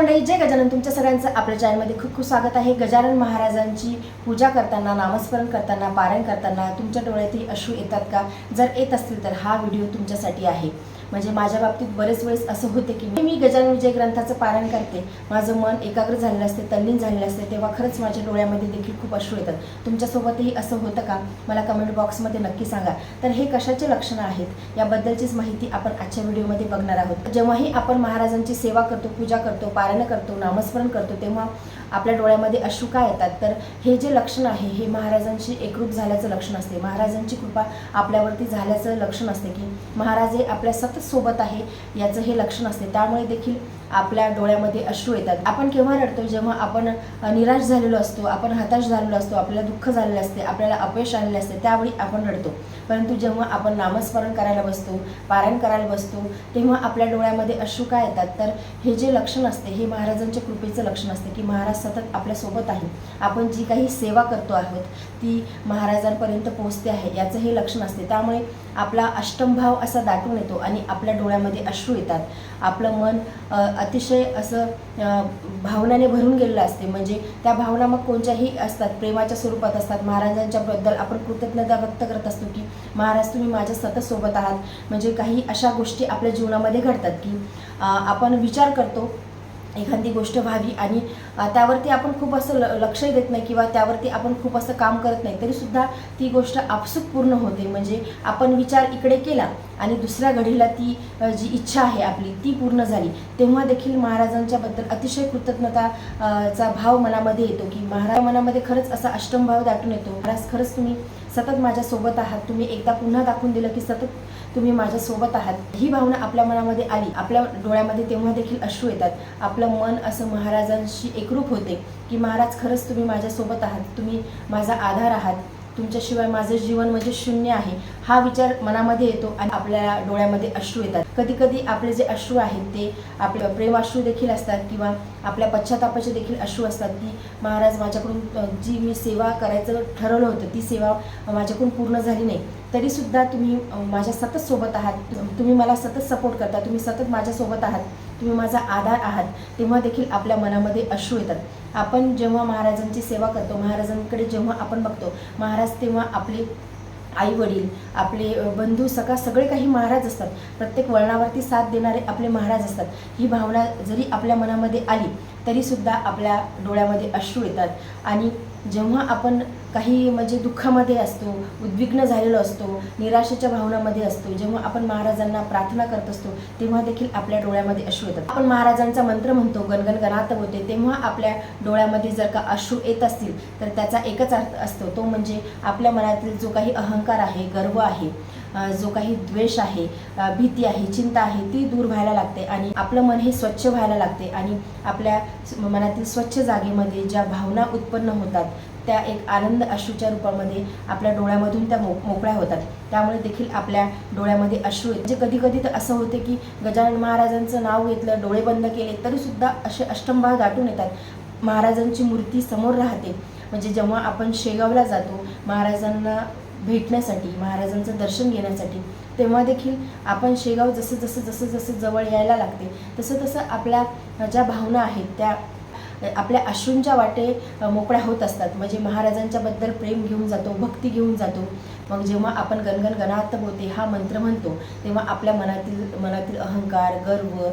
मंडळी जय गजानन. तुमच्या सगळ्यांचं आपल्या चॅनलमध्ये खूप खूप स्वागत आहे. गजानन महाराजांची पूजा करताना नामस्मरण करताना पारायण करताना तुमच्या डोळ्यातही अश्रू येतात का? जर येत असतील तर हा व्हिडिओ तुमच्यासाठी आहे. म्हणजे माझ्या बाबतीत बरेच वेळेस असं होते की मी गजानन विजय ग्रंथाचं पारायण करते. माझं मन एकाग्र झालेलं असते तल्लीन झालेलं असते तेव्हा खरंच माझ्या डोळ्यामध्ये देखील खूप अश्रू येतात. तुमच्यासोबतही असं होतं का? मला कमेंट बॉक्समध्ये नक्की सांगा. तर हे कशाचे लक्षणं आहेत? याबद्दलचीच माहिती आपण आजच्या व्हिडिओमध्ये बघणार आहोत. जेव्हाही आपण महाराजांची सेवा करतो पूजा करतो पारायण करतो नामस्मरण करतो तेव्हा आपल्या डोळ्यामध्ये अश्रू का येतात. तर हे जे लक्षण आहे हे महाराजांशी एकरूप झाल्याचं लक्षण असते. महाराजांची कृपा आपल्यावरती झाल्याचं लक्षण असते की महाराज हे आपल्या सतत सोबत आहे याचं हे लक्षण असते. त्यामुळे देखील आपल्या डोळ्यामध्ये अश्रू येतात. आपण केव्हा रडतो जेव्हा आपण निराश झालेलो असतो आपण हताश झालेलो असतो आपल्याला दुःख झालेलं असते आपल्याला अपयश आलेले असते त्यावेळी आपण रडतो. परंतु जेव्हा आपण नामस्मरण करायला बसतो पारायण करायला बसतो तेव्हा आपल्या डोळ्यामध्ये अश्रू काय येतात? तर हे जे लक्षण असते हे महाराजांच्या कृपेचं लक्षण असते की महाराज सतत आपल्यासोबत आहे आपण जी काही सेवा करतो आहोत ती महाराजांपर्यंत पोहोचते आहे याचं हे लक्षण असते. त्यामुळे आपला अष्टमभाव असा दाटून येतो आणि आपल्या डोळ्यामध्ये अश्रू येतात. आपलं मन अतिशय असं भावनाने भरून गेलेलं असते. म्हणजे त्या भावना मग कोणत्याही असतात प्रेमाच्या स्वरूपात असतात. महाराजांच्याबद्दल आपण कृतज्ञता व्यक्त करत असतो की महाराज तुम्ही माझ्या सतत सोबत आहात. म्हणजे काही अशा गोष्टी आपल्या जीवनामध्ये घडतात की आपण विचार करतो एखादी गोष्ट व्हावी आणि त्यावरती आपण खूप असं ल लक्षही देत नाही किंवा त्यावरती आपण खूप असं काम करत नाही तरीसुद्धा ती गोष्ट आपसूक पूर्ण होते. म्हणजे आपण विचार इकडे केला आणि दुसऱ्या घडीला ती जी इच्छा आहे आपली ती पूर्ण झाली. तेव्हा देखील महाराजांच्याबद्दल अतिशय कृतज्ञता चा भाव मनामध्ये येतो की महाराज मनामध्ये खरंच असा अष्टमभाव दाटून येतो. महाराज खरंच तुम्ही सतत माझ्यासोबत आहात. तुम्ही एकदा पुन्हा दाखवून दिलं की सतत तुम्ही माझ्यासोबत आहात. ही भावना आपल्या मनामध्ये आली. आपल्या डोळ्यामध्ये तेव्हा देखील अश्रू येतात. आपलं मन असं महाराजांशी एकरूप होते की महाराज खरंच तुम्ही माझ्यासोबत आहात. तुम्ही माझा आधार आहात. तुमच्याशिवाय माझं जीवन म्हणजे शून्य आहे. हा विचार मनामध्ये येतो आणि आपल्या डोळ्यामध्ये अश्रू येतात. कधी कधी आपले जे अश्रू आहेत ते आपले प्रेमाश्रू देखील असतात किंवा आपल्या पश्चातापाचे देखील अश्रू असतात. की महाराज माझ्याकडून जी मी सेवा करायचं ठरवलं होतं ती सेवा माझ्याकडून पूर्ण झाली नाही. तरीसुद्धा तुम्ही माझ्या सतत सोबत आहात. तुम्ही मला सतत सपोर्ट करता. तुम्ही सतत माझ्यासोबत आहात. तुम्ही माझा आधार आहात. तेव्हा देखील आपल्या मनामध्ये अश्रू येतात. आपण जेव्हा महाराजांची सेवा करतो महाराजांकडे जेव्हा आपण बघतो महाराज तेव्हा आपले आई वडील आपले बंधू सखा सगळे काही महाराज असतात. प्रत्येक वळणावरती साथ देणारे आपले महाराज असतात. ही भावना जरी आपल्या मनामध्ये आली तरीसुद्धा आपल्या डोळ्यामध्ये अश्रू येतात. आणि जेव्हा आपण काही म्हणजे दुःखामध्ये असतो उद्विग्न झालेलो असतो निराशेच्या भावनामध्ये असतो जेव्हा आपण महाराजांना प्रार्थना करत असतो तेव्हा देखील आपल्या डोळ्यामध्ये अश्रू येतात. आपण महाराजांचा मंत्र म्हणतो गणगण गणात होते तेव्हा आपल्या डोळ्यामध्ये जर का अश्रू येत असतील तर त्याचा एकच अर्थ असतो तो म्हणजे आपल्या मनातील जो काही अहंकार आहे गर्व आहे जो काही द्वेष आहे भीती आहे चिंता आहे ती दूर व्हायला लागते आणि आपलं मन हे स्वच्छ व्हायला लागते आणि आपल्या मनातील स्वच्छ जागेमध्ये ज्या भावना उत्पन्न होतात त्या एक आनंद अश्रूच्या रूपामध्ये आपल्या डोळ्यामधून त्या मो मोकळ्या होतात. त्यामुळे देखील आपल्या डोळ्यामध्ये अश्रू म्हणजे कधी कधी तर असं होते की गजानन महाराजांचं नाव घेतलं डोळे बंद केले तरीसुद्धा असे अष्टमभाव गाठून येतात. महाराजांची मूर्ती समोर राहते. म्हणजे जेव्हा आपण शेगावला जातो महाराजांना भेटण्यासाठी महाराजांचं दर्शन घेण्यासाठी तेव्हा देखील आपण शेगाव जसं जसं जसं जसं जवळ यायला लागते तसं तसं आपल्या ज्या भावना आहेत त्या आपल्या अश्रूंच्या वाटे मोकळ्या होत असतात. म्हणजे महाराजांच्याबद्दल प्रेम घेऊन जातो भक्ती घेऊन जातो. मग जेव्हा आपण गणगण गणात होते हा मंत्र म्हणतो तेव्हा आपल्या मनातील मनातील अहंकार गर्व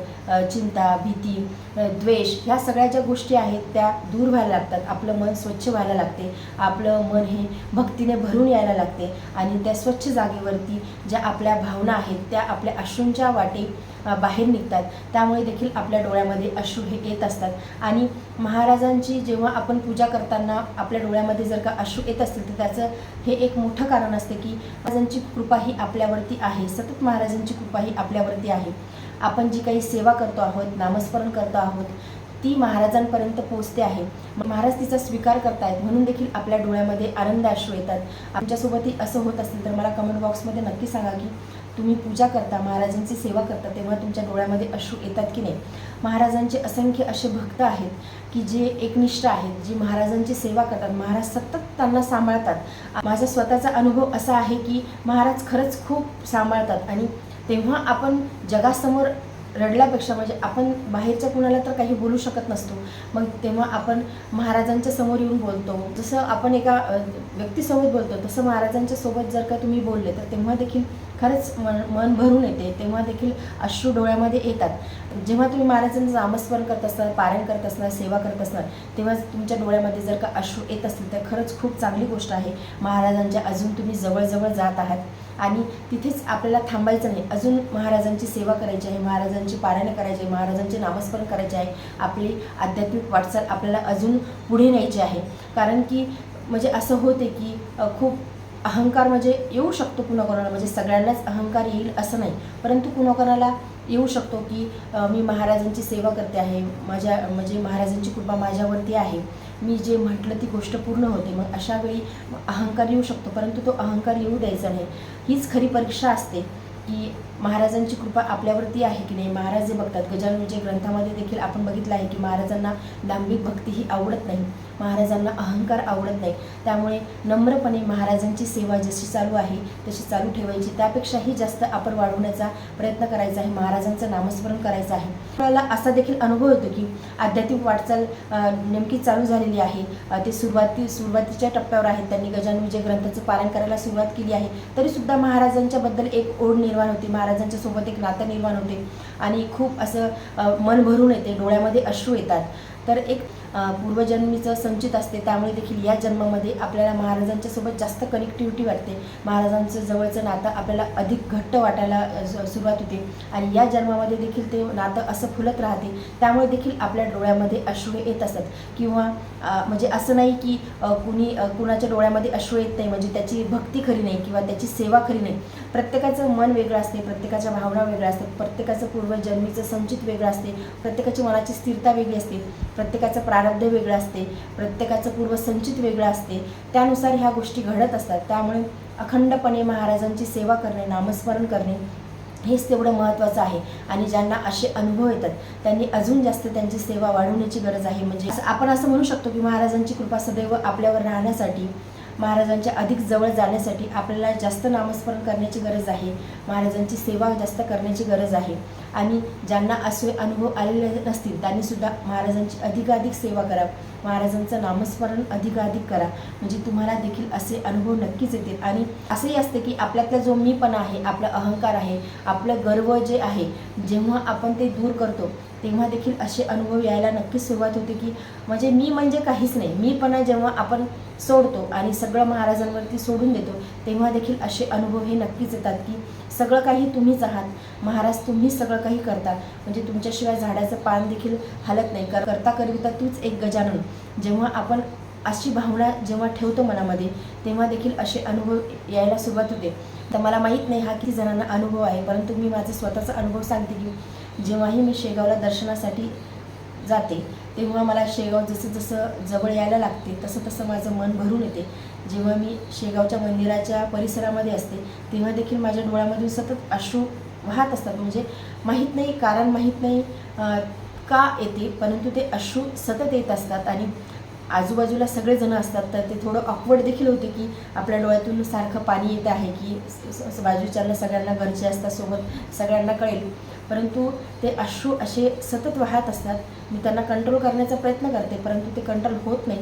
चिंता भीती द्वेष ह्या सगळ्या ज्या गोष्टी आहेत त्या दूर व्हायला लागतात. आपलं मन स्वच्छ व्हायला लागते. आपलं मन हे भक्तीने भरून यायला लागते. आणि त्या स्वच्छ जागेवरती ज्या आपल्या भावना आहेत त्या आपल्या अश्रूंच्या वाटे बाहेर निघतात. त्यामुळे देखील आपल्या डोळ्यामध्ये अश्रू हे येत असतात. आणि महाराजांची जेव्हा आपण पूजा करताना आपल्या डोळ्यामध्ये जर का अश्रू येत असतील तर त्याचं हे एक मोठं कारण असते की महाराजांची कृपा ही आपल्यावरती आहे. सतत महाराजांची कृपा ही आपल्यावरती आहे. आपण जी काही सेवा करतो आहोत नामस्मरण करतो आहोत ती महाराजांपर्यंत पोहोचते आहे. महाराज तिचा स्वीकार करतायत म्हणून देखील आपल्या डोळ्यामध्ये आनंद अश्रू येतात. आमच्यासोबतही असं होत असेल तर मला कमेंट बॉक्समध्ये नक्की सांगा की तुम्ही पूजा करता महाराजांची सेवा करता तेव्हा तुमच्या डोळ्यामध्ये अश्रू येतात की नाही? महाराजांचे असंख्य असे भक्त आहेत की जे एकनिष्ठ आहेत जी महाराजांची सेवा करतात. महाराज सतत त्यांना सांभाळतात. माझा स्वतःचा अनुभव असा आहे की महाराज खरंच खूप सांभाळतात. आणि तेव्हा आपण जगासमोर रडल्यापेक्षा म्हणजे आपण बाहेरच्या कुणाला तर काही बोलू शकत नसतो. मग तेव्हा आपण महाराजांच्या समोर येऊन बोलतो. जसं आपण एका व्यक्तीसोबत बोलतो तसं महाराजांच्या सोबत जर का तुम्ही बोलले तर तेव्हा देखील खरंच मन मन भरून येते. तेव्हा देखील अश्रू डोळ्यामध्ये येतात. जेव्हा तुम्ही महाराजांचं नामस्मरण करत असणार पारायण करत असणार सेवा करत असणार तेव्हा तुमच्या डोळ्यामध्ये जर का अश्रू येत असतील तर खरंच खूप चांगली गोष्ट आहे. महाराजांच्या अजून तुम्ही जवळजवळ जात आहात. आणि तिथेच आपल्याला थांबायचं नाही. अजून महाराजांची सेवा करायची आहे महाराजांची पारायण करायची आहे महाराजांचे नामस्मरण करायचे आहे. आपली आध्यात्मिक वाटचाल आपल्याला अजून पुढे न्यायची आहे. कारण की म्हणजे असं होते की खूप अहंकार म्हणजे येऊ शकतो कुणाकोणाला म्हणजे सगळ्यांनाच अहंकार येईल असं नाही. परंतु कुणाकोणाला येऊ शकतो की मी महाराजांची सेवा करते आहे माझ्या म्हणजे महाराजांची कृपा माझ्यावरती आहे. मी जे म्हटलं ती गोष्ट पूर्ण होते. मग अशा वेळी अहंकार येऊ शकतो परंतु तो अहंकार येऊ द्यायचा नाही. हीच खरी परीक्षा असते. की महाराजांची कृपा आपल्यावरती आहे की नाही? महाराज जे बघतात गजानन विजय ग्रंथामध्ये देखील आपण बघितलं आहे की महाराजांना दांभिक भक्ती ही आवडत नाही. महाराजांना अहंकार आवडत नाही. त्यामुळे नम्रपणे महाराजांची सेवा जशी चालू आहे तशी चालू ठेवायची. त्यापेक्षाही जास्त आपण वाढवण्याचा प्रयत्न करायचा आहे. महाराजांचं नामस्मरण करायचं आहे. आपल्याला असा देखील अनुभव होतो की आध्यात्मिक वाटचाल नेमकी चालू झालेली आहे. ते सुरुवाती सुरुवातीच्या टप्प्यावर आहेत. त्यांनी गजानन विजय ग्रंथाचं पालन करायला सुरुवात केली आहे. तरीसुद्धा महाराजांच्याबद्दल एक ओढ निर्माण निर्माण होते. महाराजांच्या सोबत एक नातं निर्माण होते. आणि खूप असं मन भरून येते. डोळ्यामध्ये अश्रू येतात. तर एक पूर्वजन्मीचं संचित असते. त्यामुळे देखील या जन्मामध्ये आपल्याला महाराजांच्या सोबत जास्त कनेक्टिव्हिटी वाटते. महाराजांचं जवळचं नातं आपल्याला अधिक घट्ट वाटायला सु- सुरुवात होते. आणि या जन्मामध्ये देखील ते नातं असं फुलत राहते. त्यामुळे देखील आपल्या डोळ्यामध्ये अश्रू येत असतात. किंवा म्हणजे असं नाही की कुणी कुणाच्या डोळ्यामध्ये अश्रू येत नाही. म्हणजे त्याची भक्ती खरी नाही किंवा त्याची सेवा खरी नाही. प्रत्येकाचं मन वेगळं असते. प्रत्येकाच्या भावना वेगळ्या असतात. प्रत्येकाचं पूर्वजन्मीचं संचित वेगळं असते. प्रत्येकाची मनाची स्थिरता वेगळी असते. प्रत्येकाचं प्रारब्ध वेगळं असते प्रत्येकाचं पूर्वसंचित वेगळं असते त्यानुसार ह्या गोष्टी घडत असतात. त्यामुळे अखंडपणे महाराजांची सेवा करणे नामस्मरण करणे हेच तेवढं महत्त्वाचं आहे. आणि ज्यांना असे अनुभव येतात त्यांनी अजून जास्त त्यांची सेवा वाढवण्याची गरज आहे. म्हणजे आपण असं म्हणू शकतो की महाराजांची कृपा सदैव आपल्यावर राहण्यासाठी महाराजांच्या अधिक जवळ जाण्यासाठी आपल्याला जास्त नामस्मरण करण्याची गरज आहे. महाराजांची सेवा जास्त करण्याची गरज आहे. आणि ज्यांना असे अनुभव आलेले नसतील त्यांनीसुद्धा महाराजांची अधिकाधिक सेवा करा. महाराजांचं नामस्मरण अधिकाधिक करा. म्हणजे तुम्हाला देखील असे अनुभव नक्कीच येतील. आणि असंही असते की आपल्यातला जो मीपणा आहे आपला अहंकार आहे आपलं गर्व जे आहे जेव्हा आपण ते दूर करतो तेव्हा देखील असे अनुभव यायला नक्कीच सुरुवात होते की म्हणजे मी म्हणजे काहीच नाही. मीपणा जेव्हा आपण सोडतो आणि सगळं महाराजांवरती सोडून देतो तेव्हा देखील असे अनुभव हे नक्कीच येतात की सगळं काही तुम्हीच आहात. महाराज तुम्ही सगळं काही करता म्हणजे तुमच्याशिवाय झाडाचं पान देखील हलत नाही. कर करता करिता तूच एक गजानन जेव्हा आपण अशी भावना जेव्हा ठेवतो मनामध्ये तेव्हा देखील असे अनुभव यायला सुरुवात होते. तर मला माहीत नाही हा किती जणांना अनुभव आहे परंतु मी माझा स्वतःचा अनुभव सांगते की जेव्हाही मी शेगावला दर्शनासाठी जाते तेव्हा मला शेगाव जसं जसं जवळ यायला लागते तसं तसं माझं मन भरून येते. जेव्हा मी शेगावच्या मंदिराच्या परिसरामध्ये असते तेव्हा देखील माझ्या डोळ्यामधून सतत अश्रू वाहत असतात. म्हणजे माहीत नाही कारण माहीत नाही का येते परंतु ते अश्रू सतत येत असतात आणि आजूबाजूला सगळेजण असतात. तर ते थोडं ऑकवर्ड देखील होते की आपल्या डोळ्यातून सारखं पाणी येत आहे की स- बाजूच्याला सगळ्यांना घरचे असतात सोबत सगळ्यांना कळेल. परंतु ते अश्रू असे सतत वाहत असतात. मी त्यांना कंट्रोल करण्याचा प्रयत्न करते परंतु ते कंट्रोल होत नाही.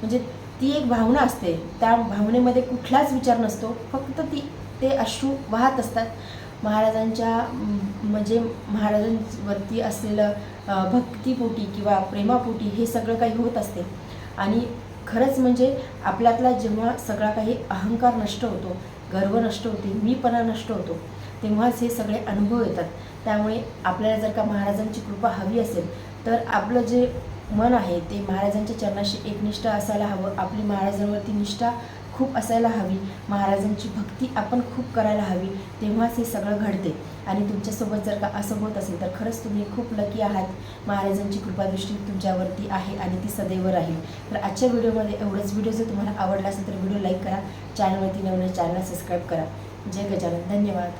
म्हणजे ती एक भावना असते. त्या भावनेमध्ये कुठलाच विचार नसतो. फक्त ती ते अश्रू वाहत असतात. महाराजांच्या म्हणजे महाराजांवरती असलेलं भक्तीपोटी किंवा प्रेमापोटी हे सगळं काही होत असते. आणि खरंच म्हणजे आपल्यातला जेव्हा सगळा काही अहंकार नष्ट होतो गर्व नष्ट होते मीपणा नष्ट होतो तेव्हाच हे सगळे अनुभव येतात. त्यामुळे आपल्याला जर का महाराजांची कृपा हवी असेल तर आपलं जे मन आहे ते महाराजांच्या चरणाशी एकनिष्ठ असायला हवं. आपली महाराजांवरती निष्ठा खूप असायला हवी. महाराजांची भक्ती आपण खूप करायला हवी. तेव्हाच हे सगळं घडते. आणि तुमच्यासोबत जर का असं होत असेल तर खरंच तुम्ही खूप लकी आहात. महाराजांची कृपादृष्टी तुमच्यावरती आहे आणि ती सदैव राहील. तर आजच्या व्हिडिओमध्ये एवढंच. व्हिडिओ जर तुम्हाला आवडला असेल तर व्हिडिओ लाईक करा. चॅनलवरती नवीन चॅनल सबस्क्राईब करा. जय गजानन. धन्यवाद.